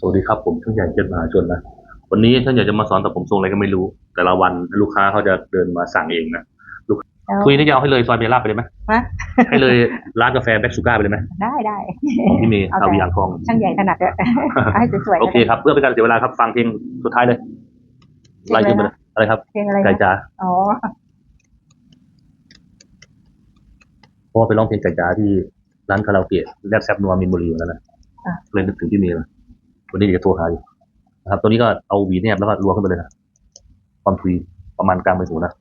สวัสดีครับผมช่างใหญ่เจ็ดมหาชนนะ วันนี้ช่างใหญ่จะมาสอนแต่ผมทรงอะไรก็ไม่รู้ แต่ละวันลูกค้าเขาจะเดินมาสั่งเองนะลูกแล้วคุยนี่จะเอาให้เลยซอยเบลล่าไปเลยไหมฮะให้เลยร้านกาแฟแบ็กซูก้าไปเลยไหมได้ได้ของพี่เมย์เอาคาแต่วีอ่างทองช่างใหญ่ขนาดเนี้ยเอาให้สวยๆโอเคครับเพื่อเป็นการเสียเวลาครับฟังเพลงสุดท้ายเลยไล่ขึ้นไปเลยอะไรครับเพลงอะไรนะไก่จ๋าอ๋อเพราะว่าไปร้องเพลงไก่จ๋าที่ร้านคาราโอเกะแรกแซบนัวมินบุรีเหมือนกันนะ เลยนึกถึงพี่เมย์เลยวันนี้เดี๋ยวจะโทรหาอยู่นะครับ ตัวนี้ก็เอาหวีแนบแล้วก็รัวขึ้นไปเลยนะความทุยประมาณกลางใบหูนะ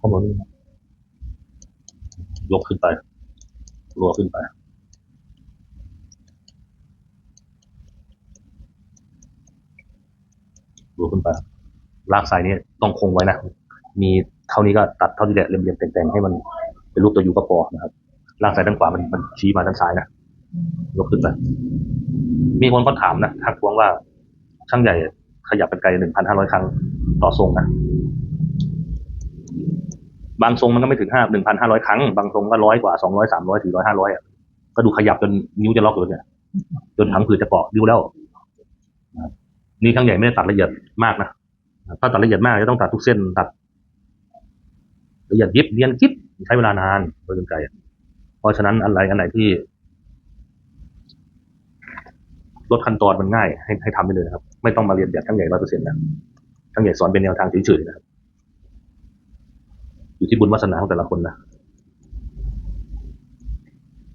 ข้างบนยกขึ้นไปรัวขึ้นไป รัวขึ้นไปลากสายนี้ต้องคงไว้นะ มีเท่านี้ก็ตัดเท่านี้แหละเรียมๆแต่งๆให้มันเป็นรูปตัวยูก็พอนะครับลากสายด้านขวามันมันชี้มาด้านซ้ายนะยกขึ้นไปมีคนก็ถามนะทักท้วงว่าช่างใหญ่ขยับเป็นไกลหนึ่งพันห้าร้อยครั้งต่อทรงนะบางทรงมันก็ไม่ถึงห้าหนึ่งพันห้าร้อยครั้ง บางทรงก็ร้อยกว่าสองร้อยสามร้อยสี่ร้อยห้าร้อยอะก็ดูขยับจนนิ้วจะล็อกอยู่เนี่ยจนทั้งผืนจะเกาะนิ้วแล้ว นะครับนี่ช่างใหญ่ไม่ได้ตัดละเอียดมากนะถ้าตัดละเอียดมากจะต้องตัดทุกเส้นตัดละเอียดยิบเรียนยิบใช้เวลานานโดยเป็นไกลเพราะฉะนั้นอะไรอันไหนที่ ลดขั้นตอนมันง่าย ให้ให้ทำไปเลยนะครับ ไม่ต้องมาเรียนแบบช่างใหญ่ร้อยเปอร์เซ็นต์นะช่างใหญ่สอนเป็นแนวทางเฉยๆนะครับ อยู่ที่บุญวาสนาของแต่ละคนนะ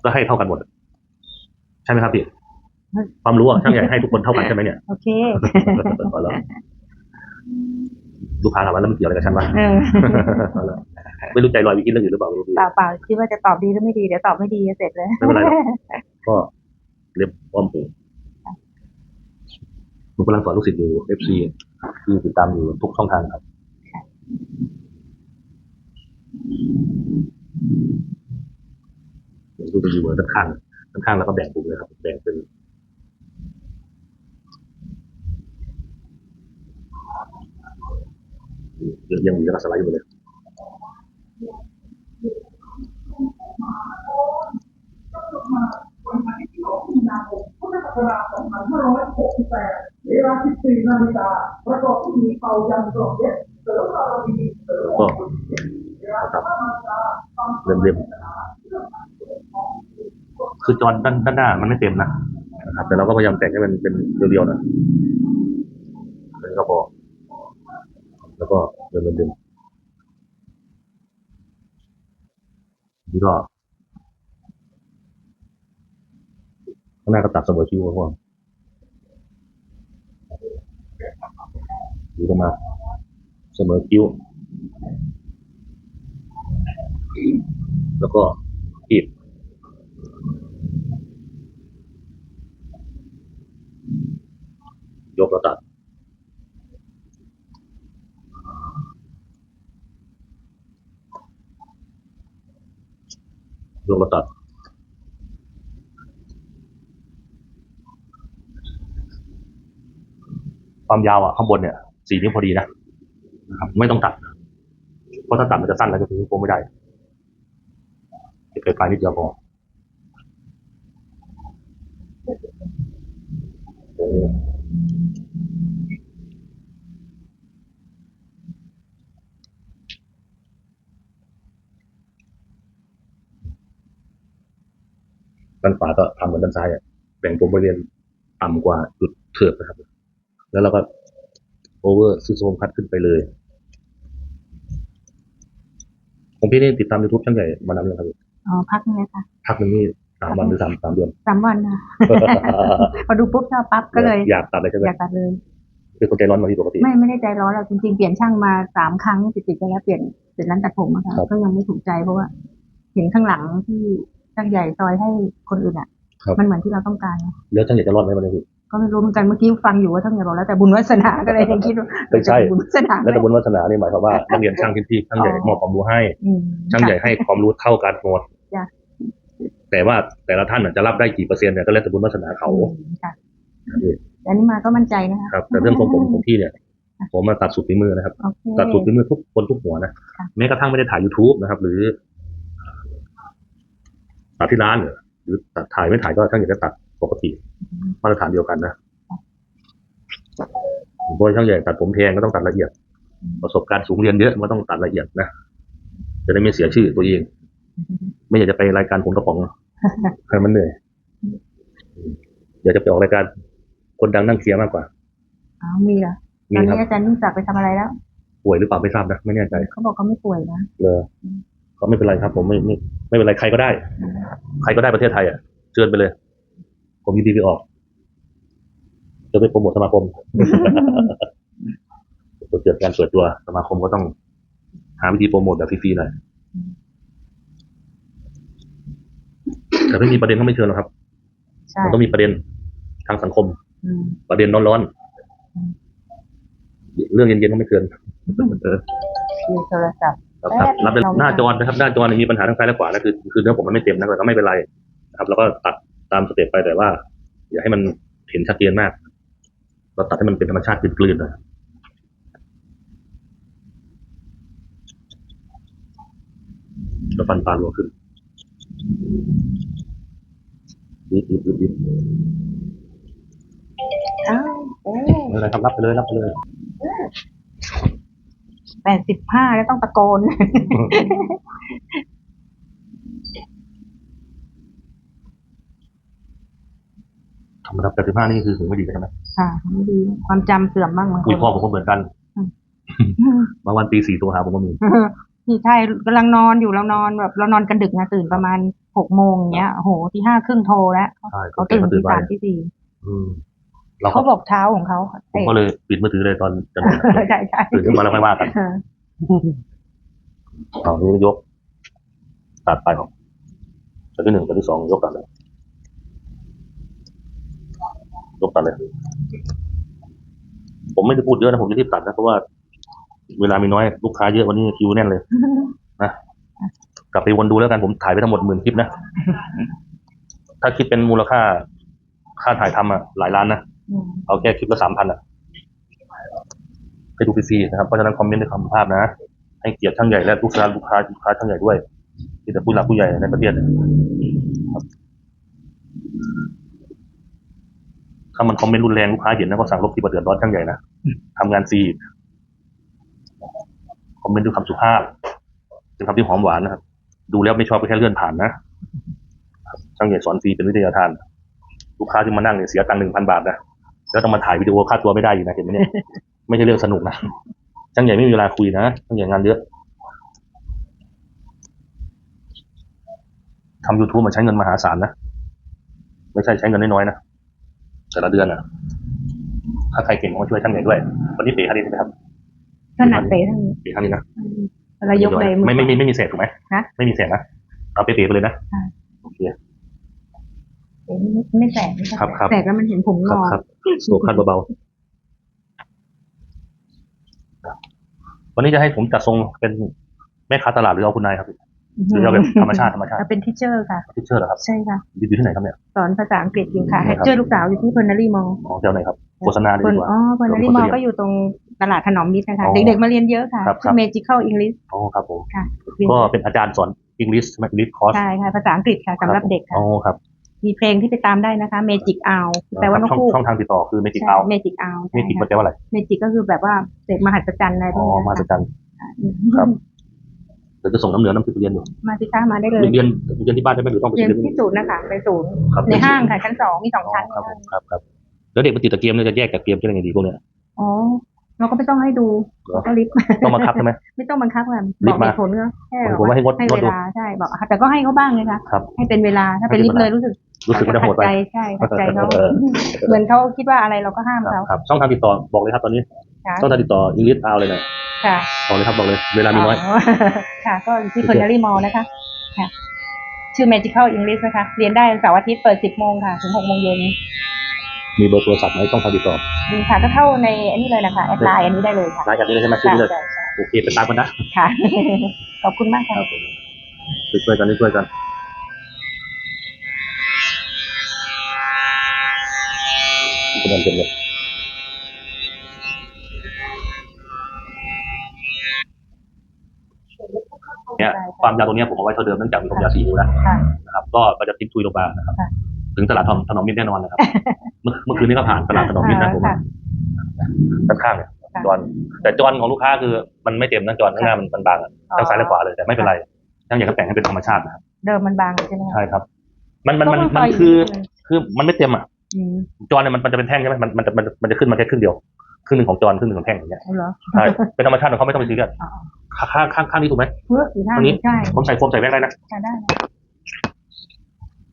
ก็ให้เท่ากันหมด ใช่ไหมครับพี่ ความรู้อะช่างใหญ่ให้ทุกคนเท่ากันใช่ไหมเนี่ยโอเคพอแล้วลูกค้าถามว่าแล้วมันเกี่ยวอะไรกับฉันวะเออพอแล้วไม่รู้ใจลอยไปคิดเรื่องอื่นหรือเปล่าไม่รู้พี่เปล่าเปล่าคิดว่าจะตอบดีหรือไม่ดีเดี๋ยวตอบไม่ดีจะเสร็จเลยไม่เป็นไรหรอกก็เรียบอ้อมหูผมกำลังสอนลูกศิษย์อยู่ FC ที่ติดตามอยู่ทุกช่องทางครับเดี๋ยวดูไปอยู่ด้านข้างด้านข้างแล้วก็แบ่งกลุ่มเลยครับ แบ่งเป็นเรี ยงเรียงหวีแล้วก็สไลด์อยู่เลยพุทธศักราช2568เวลา14นาฬิกาประกอบพิธีเป่ายันกล่องเย็ดเสริมบารมีเสริมก็ครับเรียมเรียมคือจอด้านด้านหน้ามันไม่เต็มนะนะครับ แต่เราก็พยายามแต่งให้มันเป็นเรียวๆหนะแล้วก็พอแล้วก็ เดินเดินนี่ก็ข้างหน้าก็ตัดเสมอคิ้วครับพ่อดูลงมา เสมอคิ้ว แล้วก็ขีดยกแล้วตัด ยกแล้วตัด ความยาวอะ ข้างบนเนี่ยสี่นิ้วพอดีนะนะครับ ไม่ต้องตัด เพราะถ้าตัดมันจะสั้นแล้วจะถึงนิ้วโค้งไม่ได้เกิดปลายนิดเดียวพออด้านข วาก็ทำเหมือนด้านซ้ายอะแบ่งผมบริเวณต่ำกว่าจุดเถิบนะครับ แล้วเราก็โอเวอร์ซูโซมคัดขึ้นไปเลยของพี่นี่ติดตามยูทูบช่างใหญ่มานานแล้วครับอ๋อพักนึงนะคะพักหนึ่งนี่สามวันหรือสามสามเดือนสามวันนะพอดูปุ๊บชอบปั๊บก็เลย อยากตัดเลยใช่ไหมอยากตัดเลยคือคนใจร้อนมาที่ปกติไม่ไม่ได้ใจร้อนเราจริงๆเปลี่ยนช่างมาสามครั้งติดๆกันแล้วเปลี่ยนเปลี่ยนร้านตัดผมอะค่ะครับก็ยังไม่ถูกใจเพราะว่าเห็นข้างหลังที่ ช่างใหญ่ซอยให้คนอื่นอะ ครับมันเหมือนที่เราต้องการแล้วช่างใหญ่จะรอดไหมวันนี้พี่ ก็ไม่รู้เหมือนกันเมื่อกี้ฟังอยู่ว่าท่านใหญ่บอกแล้วแต่บุญวาสนาก็เลยยังคิดว่าไม่ใช่ บุญวาสนาและตำบลวัฒนานี่หมายความว่านักเรียนช่างที่ที่ช่างใหญ่มอบความรู้ให้ อืมช่างใหญ่ให้ความรู้เท่ากันหมดจ้ะ แต่ว่าแต่ละท่านน่ะจะรับได้กี่เปอร์เซ็นต์เนี่ยก็แล้วแต่บุญวาสนาเขา อืมค่ะแต่อันนี้มาก็มั่นใจนะคะครับ แต่เรื่องของผมของพี่เนี่ย ผมมาตัดสุดฝีมือนะครับ โอเค ตัดสุดฝีมือทุกคนทุกหัวนะ ค่ะ แม้กระทั่งไม่ได้ถ่าย youtube นะครับ หรือ ตัดที่ร้านหรือหรือตัดถ่ายไม่ถ่ายก็ช่างอยากจะตัดปกติมาตรฐานเดียวกันนะโดยช่างใหญ่ตัดผมแพงก็ต้องตัดละเอียด ประสบการณ์สูงเรียนเยอะมันต้องตัดละเอียดนะจะได้ไม่เสียชื่อตัวเอง ไม่อยากจะไปรายการผลกระป๋องให้มันเหนื่อยอยากจะไปออกรายการคนดังนั่งเคลียร์มากกว่าอ๋อมีเหรอตมีอนครับนี้อาจารย์ยิ่งศักดิ์ไปทำอะไรแล้ว ป่วยหรือเปล่าไม่ทราบนะไม่แน่ใจเขาบอกเขาไม่ป่วยนะเลย ก็ไม่เป็นไรครับ ผมไม่ไม่ไม่เป็นไรใครก็ได้ ใครก็ได้ประเทศไทยอะเชิญไปเลย ผมยินดีไปออกจะไปโปรโมทสมาคมเกิดการเปิดตัวสมาคมก็ต้องหาวิธีโปรโมทแบบฟรีๆหน่อยแต่ไม่มีประเด็นก็ไม่เชิญหรอกครับใช่มันต้องมีประเด็นทางสังคมอืมประเด็นร้อนๆ เรื่องเย็นๆก็ไม่เกินเออมีโทรศัพท์ ครับครับรับเป็นหน้าจอนะครับหน้าจอเนี่ยมีปัญหาทางซ้ายและขวานะคือคือเนื้อผมมันไม่เต็มนะแต่ก็ไม่เป็นไรนะครับ แล้วก็ตัดตามสเต็ปไปแต่ว่า อย่าให้มันเห็นชัดเจนมาก เราตัดให้มันเป็นธรรมชาติกลืนๆหน่อยแล้วฟันปลารัวขึ้นนิดนิดนิดนิดอ้าวโอ้ไม่เป็นไรครับรับไปเลยรับไปเลย แปดสิบห้าแล้วต้องตะโกน ธรรมดาแปดสิบห้านี่คือถึงไม่ดีใช่ไหมค่ะไม่ดีความจำเสื่อมบ้างบางคอุ้ยนพ่อผมก็เหมือนกัน บางวันตีสี่ตัวหาผมก็มีนี่ใช่กำลังนอนอยู่เรานอนแบบ เรานอนกันดึกนะตื่นประมาณหกโมงอย่างเงี้ยโอ้โหที่ห้าครึ่งโทรแล้วใช่เขาตื่นเขาตื่นที่ไวสามที่สี่อืม เราก็เขาบอกเช้าของเขาผมก็เลยปิดมือถือเลยตอนจะนอนใช่ใช่ตื่นขึ้นมาแล้วค่อยว่ากันเออเอานี่ยกตัดไปออกตัวที่หนึ่งตัวที่สองยกตัดเลยยกตัดเลย ผมไม่ได้พูดเยอะนะผมจะรีบตัดนะเพราะว่า เวลามีน้อยลูกค้าเยอะวันนี้คิวแน่นเลยนะกลับไปวนดูแล้วกันผมถ่ายไปทั้งหมดหมื่นคลิปนะถ้าคิดเป็นมูลค่าค่าถ่ายทำอะหลายล้านนะอืม เอาแค่คลิปละสามพันอะไปดูฟรีๆนะครับเพราะฉะนั้นคอมเมนต์ในคำภาพนะ ให้เกียรติช่างใหญ่และลูกค้าลูกค้าลูกค้าช่างใหญ่ด้วยที่แต่ผู้หลักผู้ใหญ่ในประเทศนะครับถ้ามันคอมเมนต์รุนแรงลูกค้าเห็นนะก็สั่งลบที่ประเดือดร้อนช่างใหญ่นะทำงานฟรีคอมเมนต์ด้วยคำสุภาพเป็นคำที่หอมหวานนะครับ ดูแล้วไม่ชอบก็แค่เลื่อนผ่านนะช่างใหญ่สอนฟรีเป็นวิทยาทาน ลูกค้าที่มานั่งเนี่ยเสียตังค์หนึ่งพันบาทนะ แล้วต้องมาถ่ายวิดีโอค่าตัวไม่ได้อยู่นะเห็นไหมเนี่ยไม่ใช่เรื่องสนุกนะช่างใหญ่ไม่มีเวลาคุยนะช่างใหญ่งานเยอะทำยูทูบมันใช้เงินมหาศาลนะไม่ใช่ใช้เงินน้อยๆนะแต่ละเดือนนะถ้าใครเก่งก็มาช่วยช่างใหญ่ด้วย วันนี้เป๋คันนี้ใช่ไหมครับถนัดเป๋ทั้งนี้เป๋คันนี้นะเวลายกเลยไม่ไม่ไม่ไม่มีเศษถูกไหมฮะไม่มีเศษนะเอาเป๋ๆไปเลยนะค่ะโอเค เป๋ไม่ไม่แสกไม่ใช่ครับครับแสกแล้วมันเห็นผมงครับอกครับโศกคันเบาๆ วันนี้จะให้ผมจัดทรงเป็นแม่ค้าตลาดหรือเอาคุณนายครับหรือเอาแบบธรรมชาติธรรมชาติเเป็นทิเชอร์ค่ะทิเชอร์เหรอครับ ใช่ค่ะอยู่ที่ไหนครับเนี่ย สอนภาษาอังกฤษอยู่ค่ะไหนครับเจอลูกสาวอยู่ที่เพอร์นารีมอลอ๋อแถวไหนครับโฆษณาดีกว่าอ๋อเพอร์นารีมอลก็อยู่ตรงตลาดถนอมมิตรนะคะอ๋อเด็กๆมาเรียนเยอะค่ะครับครัชื่บอ Magical English อ๋อครับผมค่ะเรียนก็เป็นอาจารย์สอนอังกฤษใช่ไหมอังกฤษคอร์สใช่ค่ะภาษาอังกฤษค่ะสำหรับเด็กค่ะอ๋อครับ มีเพลงที่ไปตามได้นะคะ Magic Owl แปลว่านกช่องคู่ช่องทางติดต่อคือเมจิกใช่เอา Magic Owl เมจิกมันแปลว่าอะไรเมจิกก็คือแบบว่าเสกมหัศจรรย์อะไรพอ๋วอกนี้มาสจันครับเดี๋ยวจะส่งน้ำเหนือน้ำพริกไปเรียนอยู่มาสิคะมาได้เลย เรียนเรียนที่บ้านได้ไหมหรือต้องไปเรียนเรียนที่ที่ศูนย์นะคะไปศูนย์ครับในห้างค่ะชั้นสองมีสองอ๋อชั้นครับผมครับครับแล้วเด็กมันติดแต่เกมเนี่ยจะแยกจากเกมจะได้ไงดีพวกเนี้ย อ๋อเราก็ไม่ต้องให้ดูเหรอเราก็ลิฟต์ต้องบังคับใช่ไหม ไม่ต้องบังคับค่ะลิบฟอกต์มาเหตุผลก็แค่ผมว่าให้งดให้งเวดดูลาใช่บอกแต่ก็ให้เขาบ้างไงคะครับ ให้เป็นเวลาถ้าเป็นลิฟต์เลยรู้สึก รู้สึกว่าจะโหดไปขัใจใช่ขัดใจเขาเออเหมือนเขาคิดว่าอะไรเราก็ห้ามครับเขาครับช่องทางติดต่อบอกเลยครับตอนนี้ค่ะช่องทางติดต่ออังกฤษเอาเลยนะค่ะบอกเลยครับบอกเลย เวลามีน้อยค่ะ ก็อยู่ที่เพอร์นารีมอลนะคะค่ะชื่อ Magical English นะคะ เรียนได้เสาร์อาทิตย์เปิด 10 โมงค่ะ ถึง 6 โมงเย็น มีเบอร์โทรศัพท์ไหมช่องทางติดต่อมีค่ะ ก็เข้าในอันนี้เลยนะคะแอดไลน์อันนี้ได้เลยค่ะรายการนี้เลยใช่ไหมชื่อค่ะนี้เลยใช่ใช่โอเคไปตามกันนะ ค่ะ ขอบคุณมากค่ะช่วยกันช่วยกัน คุณงินเต็มเลยเนี่ยความยาวตรงเนี้ยผมเอาไว้เท่าเดิมเนื่องจากมีความยาวสี่นิ้วนะค่ะนะครับก็ก็จะทิ้งทุยลงมานะครับค่ะถึงตลาดถนอมถนอมมิตรแน่นอนนะครับ เมื่อเมื่อคืนนี้ก็ผ่านตลาดถนอมมิตรนะผมค่ะด้านข้างเนี่ยค่ะจอนแต่จอนของลูกค้าคือมันไม่เต็มนะจอนข้างหน้ามันมันบางอะอ๋อทั้งซ้ายและขวาเลยแต่ไม่เป็นไรช่างใหญ่ก็แต่งให้เป็นธรรมชาตินะครับเดิมมันบางใช่ไหมคะใช่ครับ มันมันมันก็มันซยคือนิดนึงคือมันไม่เต็มอะอืม จอนเนี่ยมันมันจะเป็นแท่งใช่ไหมมันมันจะมันมันจะขึ้นมาแค่ครึ่งเดียวครึ่งหนึ่งของจอนครึ่งหนึ่งของแท่งอย่างเงี้ยเอาเหรอใช่เป็นธรรมชาติของเขาไม่ต้องไปซื้อกันอ๋อข้างข้างข้างนี้ถูกไหมเพื่อสีหน้าอันนี้ใช่ผมใส่โฟมใส่แว็กได้นะใช่ได้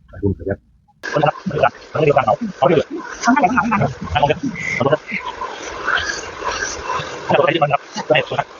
ใส่โฟมใส่แว็กคนละไม่ได้ไม่ได้การเขาเขาไม่ได้ทำให้ทำให้ทางเราเนี่ยขอโทษนะถ้าเราใช้ที่มันครับได้สุดนะคือ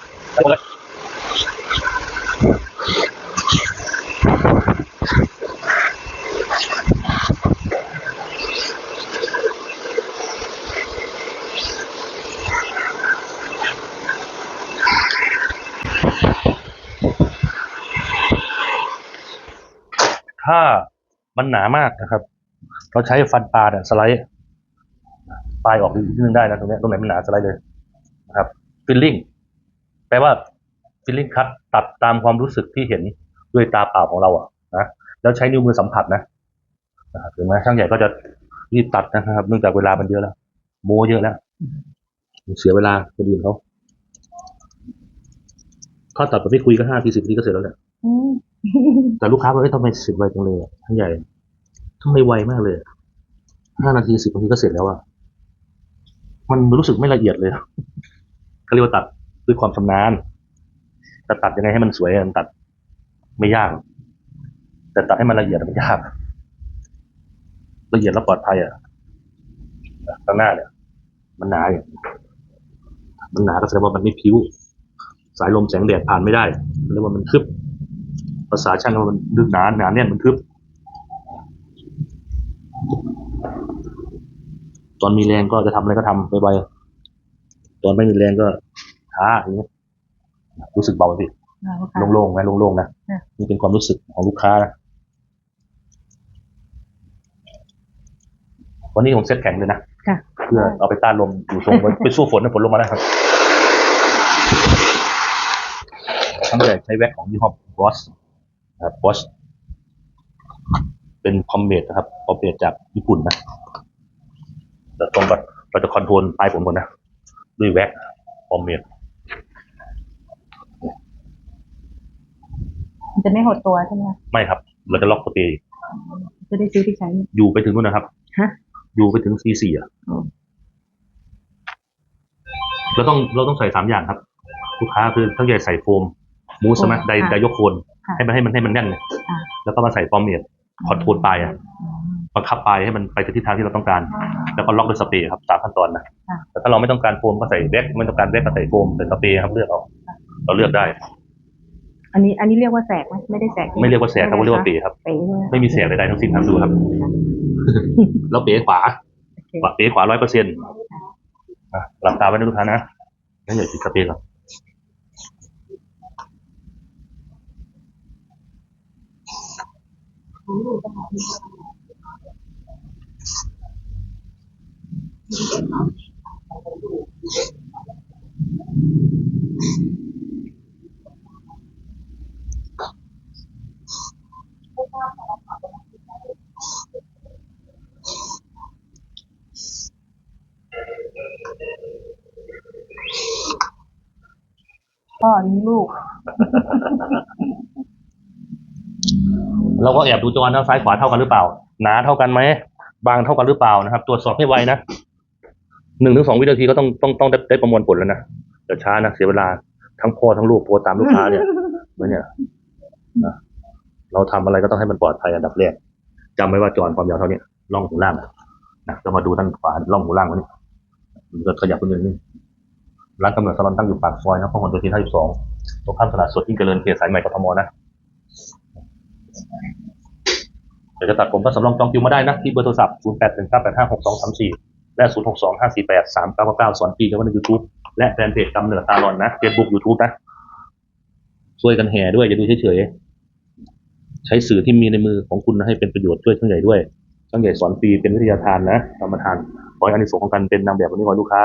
มันหนามากนะครับ เราใช้ฟันปลาเนี่ยสไลด์ปลายออกนิดนึงได้นะตรงเนี้ยตรงไหนมันหนาสไลด์เลยนะครับฟิลลิ่งแปลว่าฟิลลิ่งคัดตัดตามความรู้สึกที่เห็นด้วยตาเปล่าของเราอะนะแล้วใช้นิ้วมือสัมผัสนะนะครับถึงแม้ช่างใหญ่ก็จะรีบตัดนะครับ เนื่องจากเวลามันเยอะแล้วโมเยอะแล้วเสียเวลาคนอื่นเขาถ้าตัดแบบไม่คุยก็ห้าทีสิบทีก็เสร็จแล้วแหละอืมแต่ลูกค้าบอกเอ้ยทำไมเสร็จไวจังเลยอะท่านใหญ่ ทำไมไวมากเลยห้านาทีสิบนาทีก็เสร็จแล้วอะมันรู้สึกไม่ละเอียดเลยอะเขารียกว่าตัดด้วยความชำนาญแต่ตัดยังไงให้มันสวยมันตัด ไม่ยาก แต่ตัดให้มันละเอียดมันยากละเอียดแล้วปลอดภัยอะข้างหน้าเนี่ย มันหนาเนี่ยมันหนาก็แสดงว่ามันไม่พิ้ว สายลมแสงแดดผ่านไม่ได้เรียกว่ามันทึบ ภาษาช่างมันดึกหนาหนาแน่นมันทึบ ตอนมีแรงก็จะทำอะไรก็ทำไปไวๆตอนไม่มีแรงก็ช้าอย่างเงี้ยรู้สึกเบาสิเอาค่ะโล่งๆไหมโล่งๆนะค่ะนี่เป็นความรู้สึกของลูกค้านะวันนี้ผมเซ็ตแข็งเลยนะค่ะเพื่อเอาไปต้านลมอยู่ทรงไว้ไปสู้ฝนนะฝนลงมาแล้วครับทั้งใหญ่ใช้แว็กของยี่ห้อบอสนะครับบอส เป็นพอมเมดนะครับพอมเมดจากญี่ปุ่นนะแต่ตรงกับเราจะคอนโทรลปลายผมก่อนนะ ด้วยแว็กพอมเมดมันจะไม่หดตัวใช่ไหมคะไม่ครับ เราจะล็อกสเปรย์จะได้ซื้อที่ใช้ อยู่ไปถึงนู่นนะครับ ฮะ อยู่ไปถึง C4 อะอืมเราต้องเราต้องใส่สามอย่างครับ ลูกค้าคือทั้งใหญ่ใส่โฟม มูสใช่ไหมไดไดยกโคนค่ะให้มันให้มันให้มันแน่นอ่าแล้วก็มาใส่ฟอร์เมด คอนโทรลปลายอะอืมบังคับปลายให้มันไปในทิศทางที่เราต้องการ แล้วก็ล็อกด้วยสเปรย์ครับสามขั้นตอนนะค่ะแต่ถ้าเราไม่ต้องการโฟมก็ใส่แว็กไม่ต้องการแว็กก็ใส่โฟมใส่สเปรย์ครับเลือกเอาเราเลือกได้ อันนี้อันนี้เรียกว่าแสกไหมไม่ได้แสกไม่เรียกว่าแสกครับเรียกว่าเปรย์ครับเป๋ใช่ไหมไม่มีเสียงใดๆทั้งสิ้นครับดูครับ แล้วเป๋ขวาโอเคขวาเป๋ขวาร้อยเปอร์เซ็นต์หลับตาไว้นะลูกค้านะงั้นอย่าติดสเปรย์ก่อน พ่อนี้ลูก เราก็แอบดูจอนะซ้ายขวาเท่ากันหรือเปล่า หนาเท่ากันไหมบางเท่ากันหรือเปล่านะครับ ตรวจสอบให้ไวนะหนึ่งถึงสองวินาทีก็ต้องต้องต้องได้ได้ประมวลผลแล้วนะอย่าช้านะเสียเวลาทั้งพ่อทั้งลูกโพสตามลูกค้าเนี่ยเหมือนเนี่ยนะเราทำอะไรก็ต้องให้มันปลอดภัยอันดับแรกจำไว้ว่าจอนความยาวเท่านี้ล่องหูล่างอะนะก็มาดูด้านขวาล่องหูล่างวันนี้มันก็ขยับไปนิดนึงร้านกำเนิดสลอนตั้งอยู่ปากซอยนะพหลโยธิน52ตรงข้ามตลาดสดยิ่งเจริญเขตสายใหม่กทมนะ เดี๋ยวจะตัดผมก็สำรองจองคิวมาได้นะ ที่เบอร์โทรศัพท์ 0819856234 แลและ0 6 2 5 4 8 3 9 9 สอนฟรีกันว่าใน YouTube และแฟนเพจกำเนิดตาลอนนะ Facebook YouTube นะ ช่วยกันแห่ด้วย อย่าดูเฉยๆ ใช้สื่อที่มีในมือของคุณนะให้เป็นประโยชน์ช่วยช่างใหญ่ด้วยช่างใหญ่สอนฟรีเป็นวิทยาทานนะธรรมทานขอให้อานิสงส์ของการเป็นนางแบบวันนี้ขอให้ลูกค้า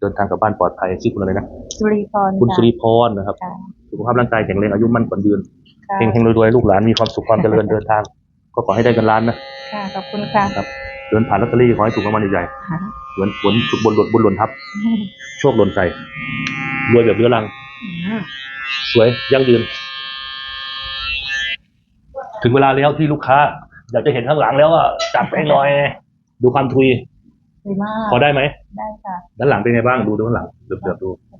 เดินทางกลับบ้านปลอดภัยชื่อคุณอะไรนะสุริพรคุณค่ะสุริพรนะครับค่ะสุขภาพร่างกายแข็งแรงอายุมั่นขวัญยืน ค่ะเฮงๆรวยๆลูกหลานมีความสุขความเจริญเดินทาง ก็ขอให้ได้กันล้านนะค่ะขอบคุณค่ะเดินผ่านลอตเตอรี่ขอให้ถูกรางวัลใหญ่ๆเหมือนฝนชุบบนหล่นบนหล่นทับ โชคหล่นใส่รวยแบบเรื้อรัง สวยยั่งยืน ถึงเวลาแล้วที่ลูกค้า อยากจะเห็นข้างหลังแล้วอะจับไปหน่อย ดูความทุย ดีมากพอได้ไหมได้ค่ะด้านหลังเป็นไงบ้างดูดูด้านหลังเดือบๆดูโอเค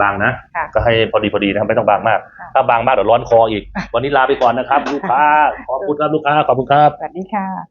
บางนะ ค่ะก็ให้พอดีพอดีนะครับไม่ต้องบางมาก ค่ะ ถ้าบางมากเดี๋ยวร้อนคออีก วันนี้ลาไปก่อนนะครับ ลูกค้าขอบคุณครับลูกค้าขอบคุณครับ สวัสดีค่ะ